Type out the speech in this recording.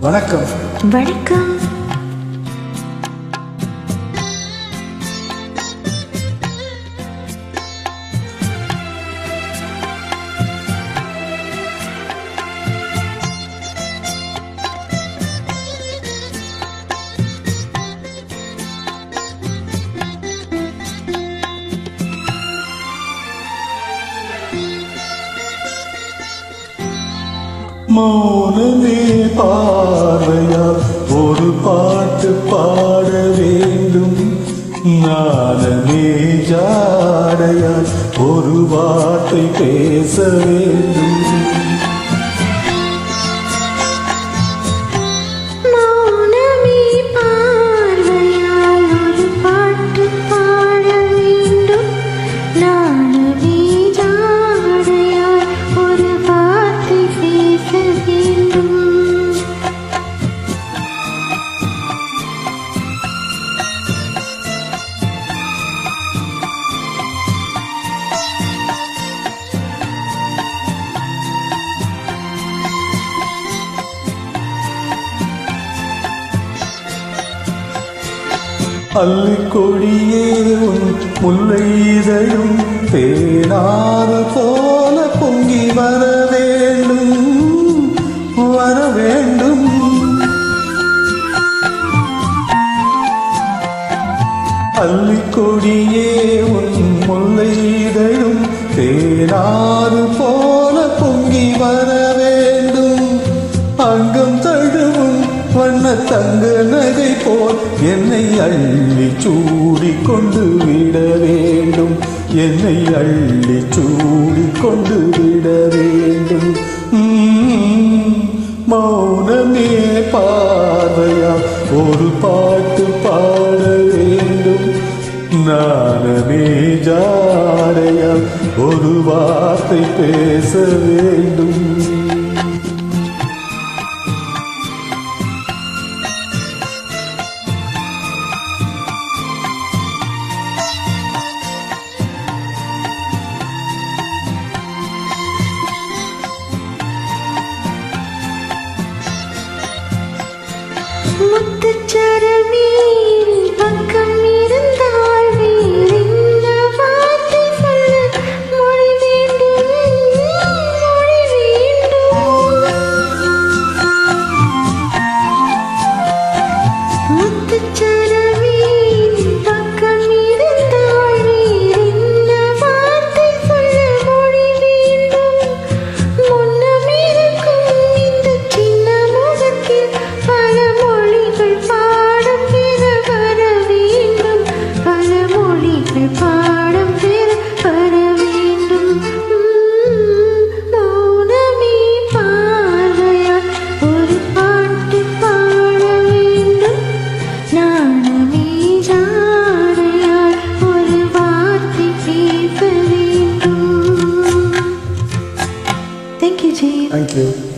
வணக்கம். வணக்கம். மௌனமே பார்வையால் ஒரு பாட்டு பாட வேண்டும். நானமே ஜாடையா ஒரு வார்த்தை பேச வேண்டும். அள்ளிக்கொடியே உன் முல்லை இதழும் தேனாறு போல பொங்கி வர வேண்டும் வர வேண்டும். அள்ளிக்கொடியே உன் முல்லை இதழும் தேனாறு போல பொங்கி வர வண்ண தங்க நகை போல் என்னை அள்ளி சூடி கொண்டு விட வேண்டும். என்னை அள்ளி சூடி கொண்டு விட வேண்டும். மௌனமே பார்வையா? ஒரு பாட்டு பாட வேண்டும். நானமே ஜாடையா? ஒரு வார்த்தை பேச வேண்டும். முத்துச்சரமே. Thank you.